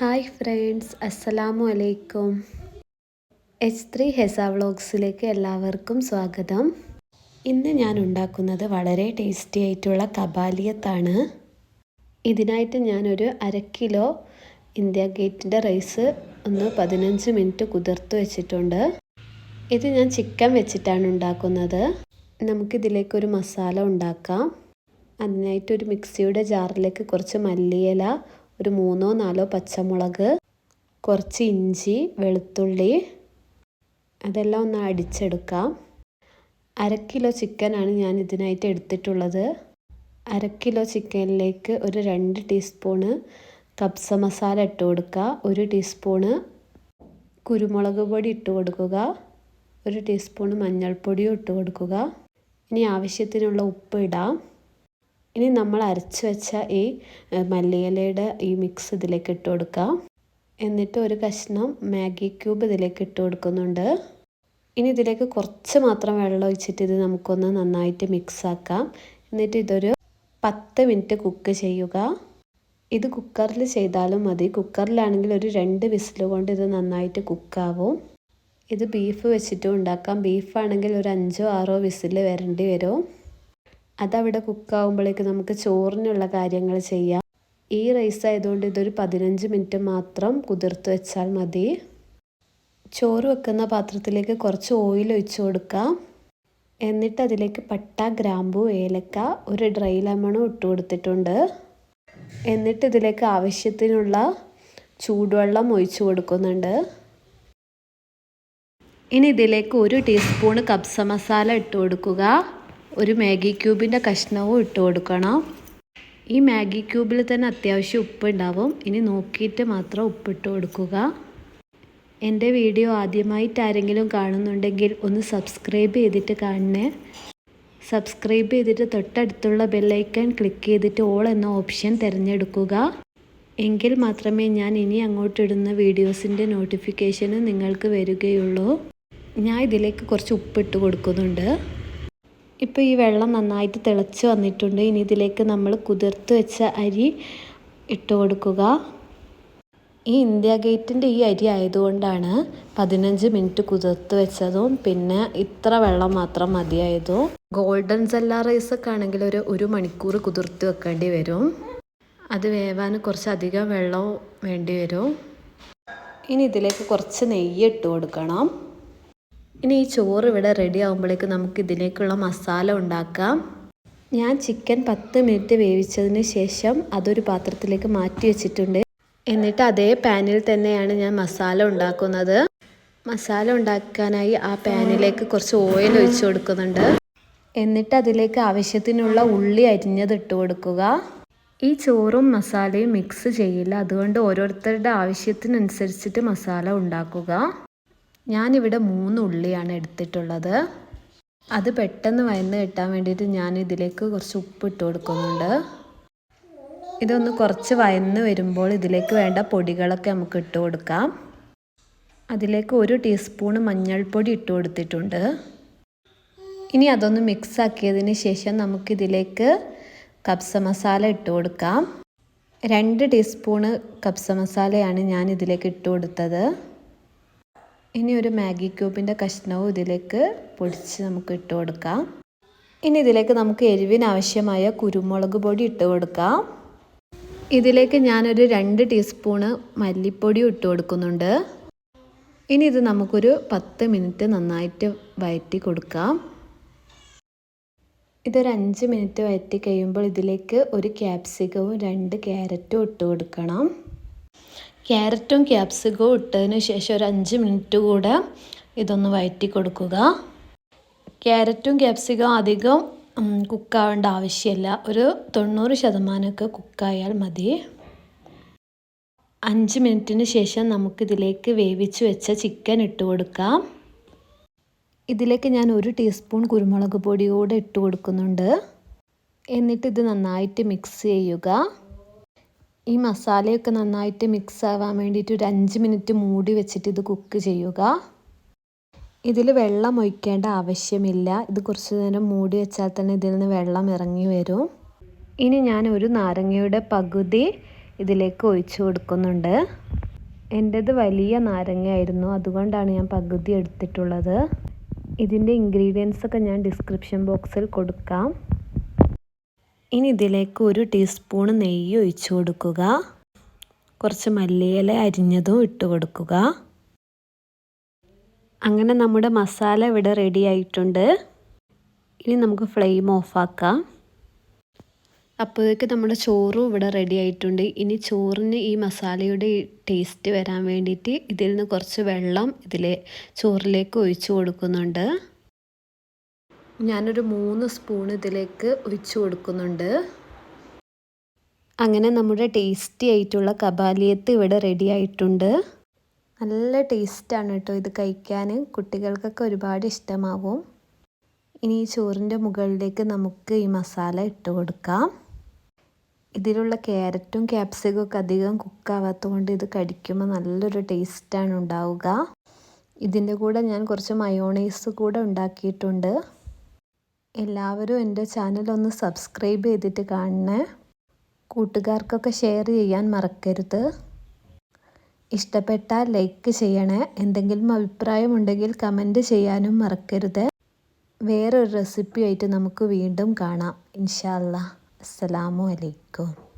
Hi friends അസ്സലാമു അലൈക്കും. H three Hesa വ്ളോഗ്സിലേക്ക് എല്ലാവർക്കും സ്വാഗതം. ഇന്ന് ഞാൻ ഉണ്ടാക്കുന്നത് വളരെ ടേസ്റ്റി ആയിട്ടുള്ള കബാലിയത്താണ് ഇതിനായിട്ട് ഞാനൊരു അര കിലോ ഇന്ത്യ ഗേറ്റിന്റെ റൈസ് ഒന്ന് പതിനഞ്ച് മിനിറ്റ് കുതിർത്ത് വെച്ചിട്ടുണ്ട്. ഇത് ഞാൻ ചിക്കൻ വെച്ചിട്ടാണ് ഉണ്ടാക്കുന്നത്. നമുക്കിതിലേക്കൊരു മസാല ഉണ്ടാക്കാം. അതിനായിട്ട് ഒരു മിക്സിയുടെ ജാറിലേക്ക് കുറച്ച് മല്ലിയില ഒരു മൂന്നോ നാലോ പച്ചമുളക് കുറച്ച് ഇഞ്ചി വെളുത്തുള്ളി അതെല്ലാം ഒന്ന് അടിച്ചെടുക്കാം. അര കിലോ ചിക്കനാണ് ഞാൻ ഇതിനായിട്ട് എടുത്തിട്ടുള്ളത്. അര കിലോ ചിക്കനിലേക്ക് ഒരു രണ്ട് ടീസ്പൂണ് കബ്സ മസാല ഇട്ട് കൊടുക്കുക. ഒരു ടീസ്പൂണ് കുരുമുളക് പൊടി ഇട്ട് കൊടുക്കുക. ഒരു ടീസ്പൂൺ മഞ്ഞൾപ്പൊടിയും ഇട്ട് കൊടുക്കുക. ഇനി ആവശ്യത്തിനുള്ള ഉപ്പ് ഇടാം. ഇനി നമ്മൾ അരച്ച് വെച്ച ഈ മല്ലിയിലയുടെ ഈ മിക്സ് ഇതിലേക്ക് ഇട്ട് കൊടുക്കാം. എന്നിട്ട് ഒരു കഷ്ണം മാഗി ക്യൂബ് ഇതിലേക്ക് ഇട്ട് കൊടുക്കുന്നുണ്ട്. ഇനി ഇതിലേക്ക് കുറച്ച് മാത്രം വെള്ളം ഒഴിച്ചിട്ട് ഇത് നമുക്കൊന്ന് നന്നായിട്ട് മിക്സ് ആക്കാം. എന്നിട്ട് ഇതൊരു പത്ത് മിനിറ്റ് കുക്ക് ചെയ്യുക. ഇത് കുക്കറിൽ ചെയ്താലും മതി. കുക്കറിലാണെങ്കിൽ ഒരു രണ്ട് വിസിൽ കൊണ്ട് ഇത് നന്നായിട്ട് കുക്കാവും ഇത് ബീഫ് വെച്ചിട്ടും ഉണ്ടാക്കാം. ബീഫാണെങ്കിൽ ഒരു അഞ്ചോ ആറോ വിസിൽ വരേണ്ടി വരും. അതവിടെ കുക്കാവുമ്പോഴേക്ക് നമുക്ക് ചോറിനുള്ള കാര്യങ്ങൾ ചെയ്യാം. ഈ റൈസ് ആയതുകൊണ്ട് ഇതൊരു പതിനഞ്ച് മിനിറ്റ് മാത്രം കുതിർത്ത് വെച്ചാൽ മതി. ചോറ് വെക്കുന്ന പാത്രത്തിലേക്ക് കുറച്ച് ഓയിൽ ഒഴിച്ച് കൊടുക്കാം. എന്നിട്ട് അതിലേക്ക് പട്ട ഗ്രാമ്പു ഏലക്ക ഒരു ഡ്രൈ ലെമണും ഇട്ട് കൊടുത്തിട്ടുണ്ട്. എന്നിട്ട് ഇതിലേക്ക് ആവശ്യത്തിനുള്ള ചൂടുവെള്ളം ഒഴിച്ച് കൊടുക്കുന്നുണ്ട്. ഇനി ഇതിലേക്ക് ഒരു ടീസ്പൂണ് കബ്സ മസാല ഇട്ട് കൊടുക്കുക. ഒരു മാഗി ക്യൂബിന്റെ കഷ്ണവും ഇട്ട് കൊടുക്കണം. ഈ മാഗി ക്യൂബിൽ തന്നെ അത്യാവശ്യം ഉപ്പ് ഉണ്ടാവും. ഇനി നോക്കിയിട്ട് മാത്രം ഉപ്പിട്ട് കൊടുക്കുക. എന്റെ വീഡിയോ ആദ്യമായിട്ട് ആരെങ്കിലും കാണുന്നുണ്ടെങ്കിൽ ഒന്ന് സബ്സ്ക്രൈബ് ചെയ്തിട്ട് കാണണേ. സബ്സ്ക്രൈബ് ചെയ്തിട്ട് തൊട്ടടുത്തുള്ള ബെല്ലൈക്കൺ ക്ലിക്ക് ചെയ്തിട്ട് ഓൾ എന്ന ഓപ്ഷൻ തിരഞ്ഞെടുക്കുക. എങ്കിൽ മാത്രമേ ഞാൻ ഇനി അങ്ങോട്ടിടുന്ന വീഡിയോസിന്റെ നോട്ടിഫിക്കേഷന് നിങ്ങൾക്ക് വരികയുള്ളൂ. ഞാൻ ഇതിലേക്ക് കുറച്ച് ഉപ്പിട്ട് കൊടുക്കുന്നുണ്ട്. ഇപ്പോൾ ഈ വെള്ളം നന്നായിട്ട് തിളച്ച് വന്നിട്ടുണ്ട്. ഇനി ഇതിലേക്ക് നമ്മൾ കുതിർത്ത് വെച്ച അരി ഇട്ട് കൊടുക്കുക. ഈ ഇന്ത്യ ഗേറ്റിന്റെ ഈ അരി ആയതുകൊണ്ടാണ് പതിനഞ്ച് മിനിറ്റ് കുതിർത്ത് വെച്ചതും പിന്നെ ഇത്ര വെള്ളം മാത്രം മതിയായതും. ഗോൾഡൻ സെല്ല റൈസൊക്കെ ആണെങ്കിൽ ഒരു ഒരു മണിക്കൂർ കുതിർത്ത് വെക്കേണ്ടി വരും. അത് വേവാൻ കുറച്ചധികം വെള്ളവും വേണ്ടി വരും. ഇനി ഇതിലേക്ക് കുറച്ച് നെയ്യ് ഇട്ട് കൊടുക്കണം. ഇനി ഈ ചോറ് ഇവിടെ റെഡി ആകുമ്പോഴേക്ക് നമുക്ക് ഇതിലേക്കുള്ള മസാല ഉണ്ടാക്കാം. ഞാൻ ചിക്കൻ പത്ത് മിനിറ്റ് വേവിച്ചതിന് ശേഷം അതൊരു പാത്രത്തിലേക്ക് മാറ്റി വെച്ചിട്ടുണ്ട്. എന്നിട്ട് അതേ പാനിൽ തന്നെയാണ് ഞാൻ മസാല ഉണ്ടാക്കുന്നത്. മസാല ഉണ്ടാക്കാനായി ആ പാനിലേക്ക് കുറച്ച് ഓയിൽ ഒഴിച്ചു കൊടുക്കുന്നുണ്ട്. എന്നിട്ട് അതിലേക്ക് ആവശ്യത്തിനുള്ള ഉള്ളി അരിഞ്ഞത് ഇട്ട് കൊടുക്കുക. ഈ ചോറും മസാലയും മിക്സ് ചെയ്യില്ല. അതുകൊണ്ട് ഓരോരുത്തരുടെ ആവശ്യത്തിനനുസരിച്ചിട്ട് മസാല ഉണ്ടാക്കുക. ഞാനിവിടെ മൂന്ന് ഉള്ളിയാണ് എടുത്തിട്ടുള്ളത്. അത് പെട്ടെന്ന് വയന്ന് കിട്ടാൻ വേണ്ടിയിട്ട് ഞാൻ ഇതിലേക്ക് കുറച്ച് ഉപ്പ് ഇട്ട് കൊടുക്കുന്നുണ്ട്. ഇതൊന്ന് കുറച്ച് വയന്ന് വരുമ്പോൾ ഇതിലേക്ക് വേണ്ട പൊടികളൊക്കെ നമുക്ക് ഇട്ട് കൊടുക്കാം. അതിലേക്ക് ഒരു ടീസ്പൂൺ മഞ്ഞൾപ്പൊടി ഇട്ട് കൊടുത്തിട്ടുണ്ട്. ഇനി അതൊന്ന് മിക്സ് ആക്കിയതിന് ശേഷം നമുക്കിതിലേക്ക് കബ്സ മസാല ഇട്ട് കൊടുക്കാം. രണ്ട് ടീസ്പൂണ് കബ്സ മസാലയാണ് ഞാൻ ഇതിലേക്ക് ഇട്ട് കൊടുത്തത്. ഇനി ഒരു മാഗി ക്യൂബിന്റെ കഷ്ണവും ഇതിലേക്ക് പൊടിച്ച് നമുക്ക് ഇട്ട് കൊടുക്കാം. ഇനി ഇതിലേക്ക് നമുക്ക് എരിവിന് ആവശ്യമായ കുരുമുളക് പൊടി ഇട്ട് കൊടുക്കാം. ഇതിലേക്ക് ഞാനൊരു രണ്ട് ടീസ്പൂണ് മല്ലിപ്പൊടി ഇട്ട് കൊടുക്കുന്നുണ്ട്. ഇനി ഇത് നമുക്കൊരു പത്ത് മിനിറ്റ് നന്നായിട്ട് വയറ്റി കൊടുക്കാം. ഇതൊരു അഞ്ച് മിനിറ്റ് വയറ്റി കഴിയുമ്പോൾ ഇതിലേക്ക് ഒരു ക്യാപ്സിക്കവും രണ്ട് ക്യാരറ്റും ഇട്ട് കൊടുക്കണം. ക്യാരറ്റും ക്യാപ്സിക്കവും ഇട്ടതിന് ശേഷം ഒരു അഞ്ച് മിനിറ്റ് കൂടെ ഇതൊന്ന് വയറ്റി കൊടുക്കുക. ക്യാരറ്റും ക്യാപ്സിക്കവും അധികം കുക്കാവേണ്ട ആവശ്യമില്ല. ഒരു തൊണ്ണൂറ് ശതമാനമൊക്കെ കുക്കായാൽ മതി. അഞ്ച് മിനിറ്റിന് ശേഷം നമുക്കിതിലേക്ക് വേവിച്ച് വെച്ച ചിക്കൻ ഇട്ട് കൊടുക്കാം. ഇതിലേക്ക് ഞാൻ ഒരു ടീസ്പൂൺ കുരുമുളക് പൊടി കൂടെ ഇട്ട് കൊടുക്കുന്നുണ്ട്. എന്നിട്ട് ഇത് നന്നായിട്ട് മിക്സ് ചെയ്യുക. ഈ മസാലയൊക്കെ നന്നായിട്ട് മിക്സ് ആവാൻ വേണ്ടിയിട്ട് ഒരു അഞ്ച് മിനിറ്റ് മൂടി വെച്ചിട്ട് ഇത് കുക്ക് ചെയ്യുക. ഇതിൽ വെള്ളം ഒഴിക്കേണ്ട ആവശ്യമില്ല. ഇത് കുറച്ച് നേരം മൂടി വെച്ചാൽ തന്നെ ഇതിൽ നിന്ന് വെള്ളം ഇറങ്ങി വരും. ഇനി ഞാൻ ഒരു നാരങ്ങയുടെ പകുതി ഇതിലേക്ക് ഒഴിച്ചു കൊടുക്കുന്നുണ്ട്. എന്റേത് വലിയ നാരങ്ങയായിരുന്നു. അതുകൊണ്ടാണ് ഞാൻ പകുതി എടുത്തിട്ടുള്ളത്. ഇതിന്റെ ഇൻഗ്രീഡിയൻസ് ഒക്കെ ഞാൻ ഡിസ്ക്രിപ്ഷൻ ബോക്സിൽ കൊടുക്കാം. ഇനി ഇതിലേക്ക് ഒരു ടീസ്പൂൺ നെയ്യ് ഒഴിച്ചു കൊടുക്കുക. കുറച്ച് മല്ലിയില അരിഞ്ഞതും ഇട്ട് കൊടുക്കുക. അങ്ങനെ നമ്മുടെ മസാല ഇവിടെ റെഡി ആയിട്ടുണ്ട്. ഇനി നമുക്ക് ഫ്ലെയിം ഓഫാക്കാം അപ്പോഴേക്ക് നമ്മുടെ ചോറും ഇവിടെ റെഡി ആയിട്ടുണ്ട്. ഇനി ചോറിന് ഈ മസാലയുടെ ടേസ്റ്റ് വരാൻ വേണ്ടിയിട്ട് ഇതിൽ നിന്ന് കുറച്ച് വെള്ളം ഇതിലെ ചോറിലേക്ക് ഒഴിച്ചു കൊടുക്കുന്നുണ്ട്. ഞാനൊരു മൂന്ന് സ്പൂൺ ഇതിലേക്ക് ഒഴിച്ചു കൊടുക്കുന്നുണ്ട്. അങ്ങനെ നമ്മുടെ ടേസ്റ്റി ആയിട്ടുള്ള കബാലിയത്ത് ഇവിടെ റെഡി ആയിട്ടുണ്ട്. നല്ല ടേസ്റ്റാണ് കേട്ടോ ഇത് കഴിക്കാൻ കുട്ടികൾക്കൊക്കെ ഒരുപാട് ഇഷ്ടമാവും. ഇനി ഈ ചോറിന്റെ മുകളിലേക്ക് നമുക്ക് ഈ മസാല ഇട്ട് കൊടുക്കാം. ഇതിലുള്ള ക്യാരറ്റും ക്യാപ്സിക്കും ഒക്കെ അധികം കുക്കാവാത്തത് കൊണ്ട് ഇത് കടിക്കുമ്പോൾ നല്ലൊരു ടേസ്റ്റാണ് ഉണ്ടാവുക. ഇതിന്റെ കൂടെ ഞാൻ കുറച്ച് മയോണൈസ് കൂടെ ഉണ്ടാക്കിയിട്ടുണ്ട്. എല്ലാവരും എന്റെ ചാനൽ ഒന്ന് സബ്സ്ക്രൈബ് ചെയ്തിട്ട് കാണണേ. കൂട്ടുകാർക്കൊക്കെ ഷെയർ ചെയ്യാൻ മറക്കരുത്. ഇഷ്ടപ്പെട്ടാൽ ലൈക്ക് ചെയ്യണേ. എന്തെങ്കിലും അഭിപ്രായമുണ്ടെങ്കിൽ കമന്റ് ചെയ്യാനും മറക്കരുത്. വേറൊരു റെസിപ്പിയായിട്ട് നമുക്ക് വീണ്ടും കാണാം. ഇൻഷാല്ല അസ്സലാമു അലൈക്കും.